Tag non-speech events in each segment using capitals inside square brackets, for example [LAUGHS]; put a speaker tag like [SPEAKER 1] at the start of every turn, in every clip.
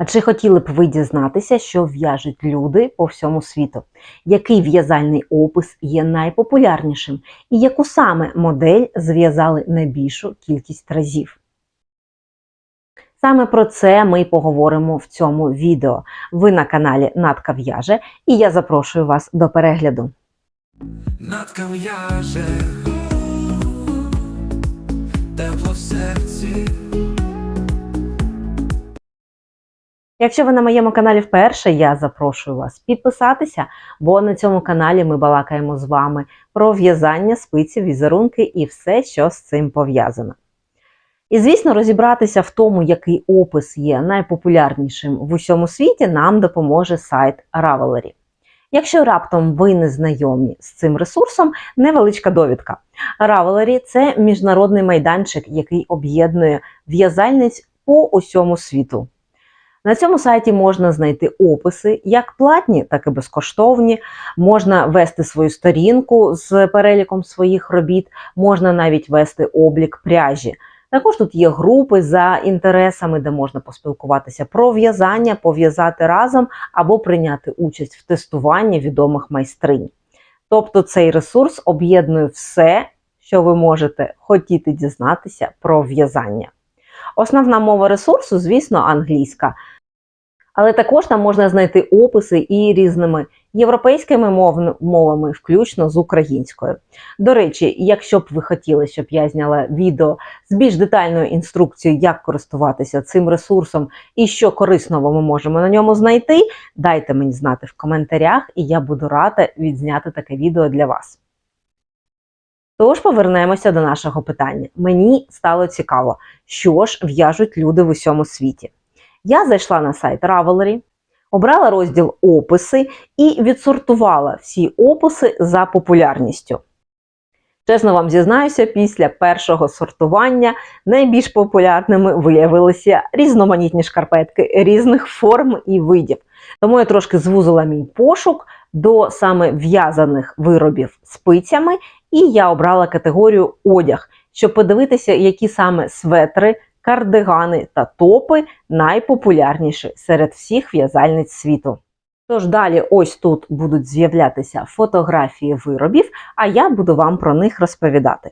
[SPEAKER 1] А чи хотіли б ви дізнатися, що в'яжуть люди по всьому світу? Який в'язальний опис є найпопулярнішим? І яку саме модель зв'язали найбільшу кількість разів? Саме про це ми поговоримо в цьому відео. Ви на каналі Натка В'яже, і я запрошую вас до перегляду.
[SPEAKER 2] Натка в'яже тепло в серці.
[SPEAKER 1] Якщо ви на моєму каналі вперше, я запрошую вас підписатися, бо на цьому каналі ми балакаємо з вами про в'язання спиці, візерунки і все, що з цим пов'язано. І, звісно, розібратися в тому, який опис є найпопулярнішим в усьому світі, нам допоможе сайт Ravelry. Якщо раптом ви не знайомі з цим ресурсом, невеличка довідка. Ravelry – це міжнародний майданчик, який об'єднує в'язальниць по усьому світу. На цьому сайті можна знайти описи, як платні, так і безкоштовні. Можна вести свою сторінку з переліком своїх робіт, можна навіть вести облік пряжі. Також тут є групи за інтересами, де можна поспілкуватися про в'язання, пов'язати разом або прийняти участь в тестуванні відомих майстринь. Тобто цей ресурс об'єднує все, що ви можете хотіти дізнатися про в'язання. Основна мова ресурсу, звісно, англійська. Але також там можна знайти описи і різними європейськими мов- мовами, включно з українською. До речі, якщо б ви хотіли, щоб я зняла відео з більш детальною інструкцією, як користуватися цим ресурсом і що корисного ми можемо на ньому знайти, дайте мені знати в коментарях, і я буду рада відзняти таке відео для вас. Тож повернемося до нашого питання. Мені стало цікаво, що ж в'яжуть люди в усьому світі. Я зайшла на сайт Ravelry, обрала розділ описи і відсортувала всі описи за популярністю. Чесно вам зізнаюся, після першого сортування найбільш популярними виявилися різноманітні шкарпетки різних форм і видів. Тому я трошки звузила мій пошук до саме в'язаних виробів спицями, і я обрала категорію одяг, щоб подивитися, які саме светри, кардигани та топи найпопулярніші серед всіх в'язальниць світу. Тож далі ось тут будуть з'являтися фотографії виробів, а я буду вам про них розповідати.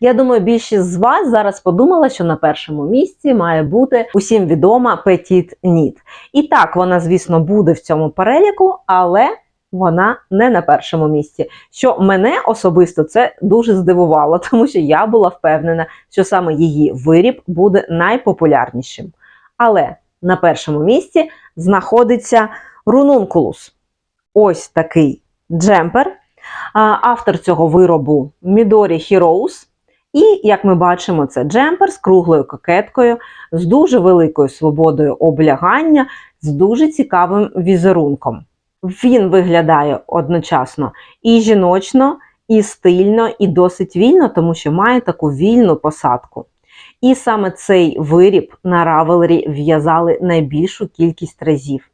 [SPEAKER 1] Я думаю, більшість з вас зараз подумала, що на першому місці має бути усім відома Petit Knit. І так, вона, звісно, буде в цьому переліку, але вона не на першому місці. Що мене особисто це дуже здивувало, [LAUGHS] тому що я була впевнена, що саме її виріб буде найпопулярнішим. Але на першому місці знаходиться Рунункулус. Ось такий джемпер. Автор цього виробу Мідорі Хіроус. І, як ми бачимо, це джемпер з круглою кокеткою, з дуже великою свободою облягання, з дуже цікавим візерунком. Він виглядає одночасно і жіночно, і стильно, і досить вільно, тому що має таку вільну посадку. І саме цей виріб на Ravelry в'язали найбільшу кількість разів.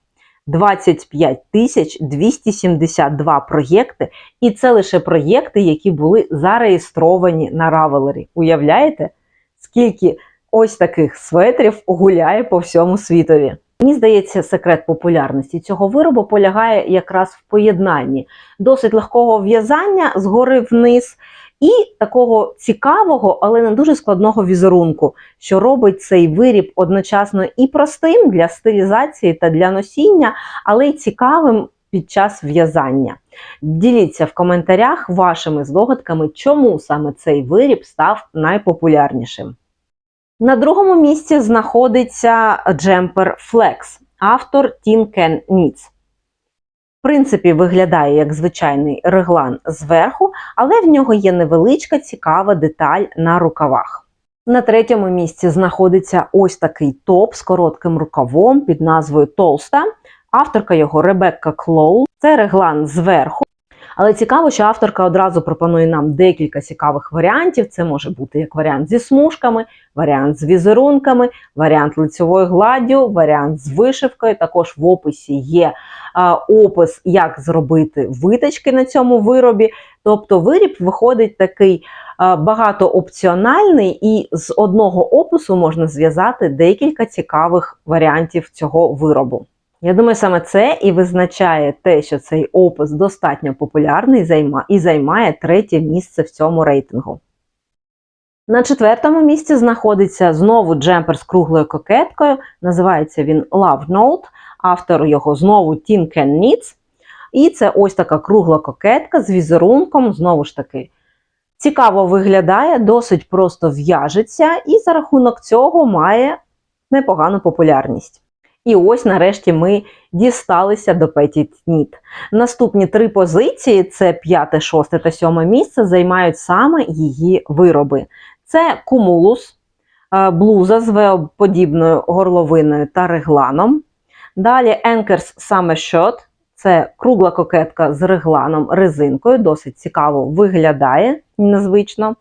[SPEAKER 1] 25 тисяч 272 проєкти, і це лише проєкти, які були зареєстровані на Ravelry. Уявляєте, скільки ось таких светрів гуляє по всьому світові? Мені здається, секрет популярності цього виробу полягає якраз в поєднанні досить легкого в'язання згори вниз і такого цікавого, але не дуже складного візерунку, що робить цей виріб одночасно і простим для стилізації та для носіння, але й цікавим під час в'язання. Діліться в коментарях вашими здогадками, чому саме цей виріб став найпопулярнішим. На другому місці знаходиться джемпер Flex, автор Knits. В принципі, виглядає як звичайний реглан зверху, але в нього є невеличка цікава деталь на рукавах. На третьому місці знаходиться ось такий топ з коротким рукавом під назвою Толста. Авторка його Ребекка Клоу. Це реглан зверху. Але цікаво, що авторка одразу пропонує нам декілька цікавих варіантів. Це може бути як варіант зі смужками, варіант з візерунками, варіант лицьовою гладдю, варіант з вишивкою. Також в описі є опис, як зробити виточки на цьому виробі. Тобто виріб виходить такий багатоопціональний, і з одного опису можна зв'язати декілька цікавих варіантів цього виробу. Я думаю, саме це і визначає те, що цей опис достатньо популярний і займає третє місце в цьому рейтингу. На четвертому місці знаходиться знову джемпер з круглою кокеткою. Називається він Love Note. Автор його знову Tin Can Knits. І це ось така кругла кокетка з візерунком, знову ж таки. Цікаво виглядає, досить просто в'яжеться, і за рахунок цього має непогану популярність. І ось нарешті ми дісталися до Petit Knit. Наступні три позиції це п'яте, шосте та сьоме місце, займають саме її вироби. Це кумулус, е, блуза з веоподібною горловиною та регланом. Далі Anchors Summer Shot – це кругла кокетка з регланом, резинкою, досить цікаво виглядає незвично.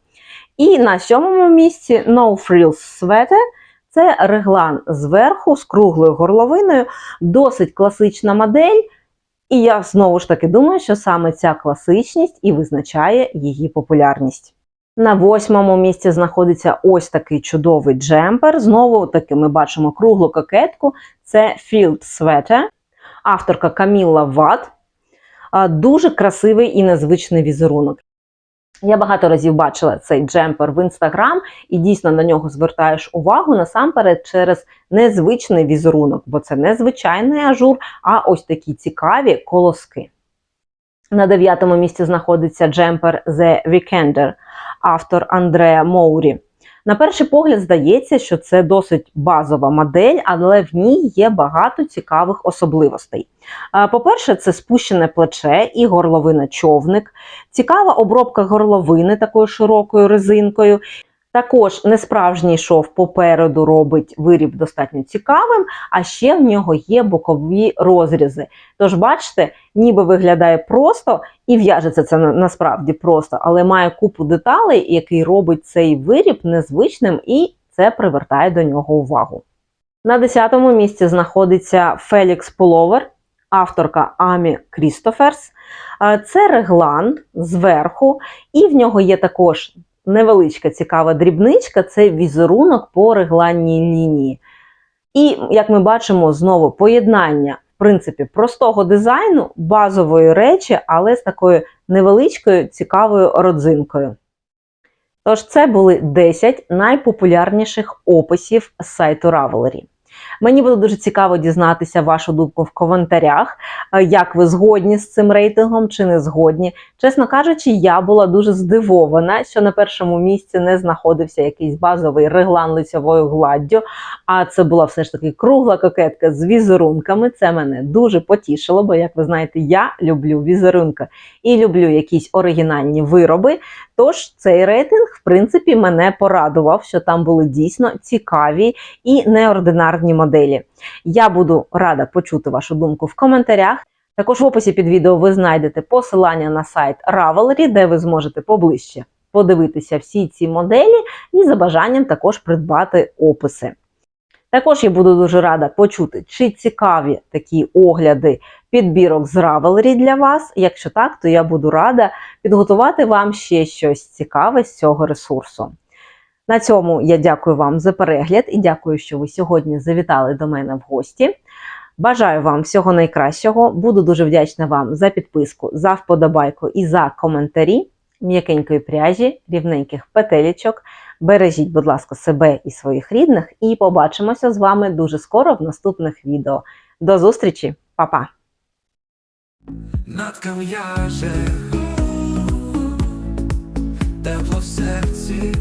[SPEAKER 1] І на сьомому місці No Frills Sweater – це реглан зверху з круглою горловиною, досить класична модель. І я знову ж таки думаю, що саме ця класичність і визначає її популярність. На восьмому місці знаходиться ось такий чудовий джемпер. Знову таки ми бачимо круглу кокетку. Це Field Sweater, авторка Камілла Ват. Дуже красивий і незвичний візерунок. Я багато разів бачила цей джемпер в інстаграм і дійсно на нього звертаєш увагу насамперед через незвичний візерунок, бо це не звичайний ажур, а ось такі цікаві колоски. На дев'ятому місці знаходиться джемпер The Weekender, автор Андреа Моурі. На перший погляд здається, що це досить базова модель, але в ній є багато цікавих особливостей. По-перше, це спущене плече і горловина човник, цікава обробка горловини такою широкою резинкою. Також несправжній шов попереду робить виріб достатньо цікавим, а ще в нього є бокові розрізи. Тож, бачите, ніби виглядає просто і в'яжеться це насправді просто, але має купу деталей, який робить цей виріб незвичним, і це привертає до нього увагу. На 10-му місці знаходиться Фелікс Пуловер, авторка Амі Крістоферс. Е, Це реглан зверху, і в нього є також невеличка цікава дрібничка це візерунок по регланній лінії. І, як ми бачимо, знову поєднання в принципі простого дизайну, базової речі, але з такою невеличкою цікавою родзинкою. Тож, це були 10 найпопулярніших описів сайту Ravelry. Мені буде дуже цікаво дізнатися вашу думку в коментарях, е, як ви згодні з цим рейтингом чи не згодні. Чесно кажучи, я була дуже здивована, що на першому місці не знаходився якийсь базовий реглан лицьовою гладдю, а це була все ж таки кругла кокетка з візерунками. Це мене дуже потішило, бо, як ви знаєте, я люблю візерунки і люблю якісь оригінальні вироби. Тож цей рейтинг, в принципі, мене порадував, що там були дійсно цікаві і неординарні моделі. Я буду рада почути вашу думку в коментарях. Також в описі під відео ви знайдете посилання на сайт Ravelry, де ви зможете поближче подивитися всі ці моделі і за бажанням також придбати описи. Також я буду дуже рада почути, чи цікаві такі огляди підбірок з Ravelry для вас. Якщо так, то я буду рада підготувати вам ще щось цікаве з цього ресурсу. На цьому я дякую вам за перегляд і дякую, що ви сьогодні завітали до мене в гості. Бажаю вам всього найкращого. Буду дуже вдячна вам за підписку, за вподобайку і за коментарі, м'якенької пряжі, рівненьких петелічок. Бережіть, будь ласка, себе і своїх рідних, і побачимося з вами дуже скоро в наступних відео. До зустрічі, Па-па!
[SPEAKER 2] Тепло в серці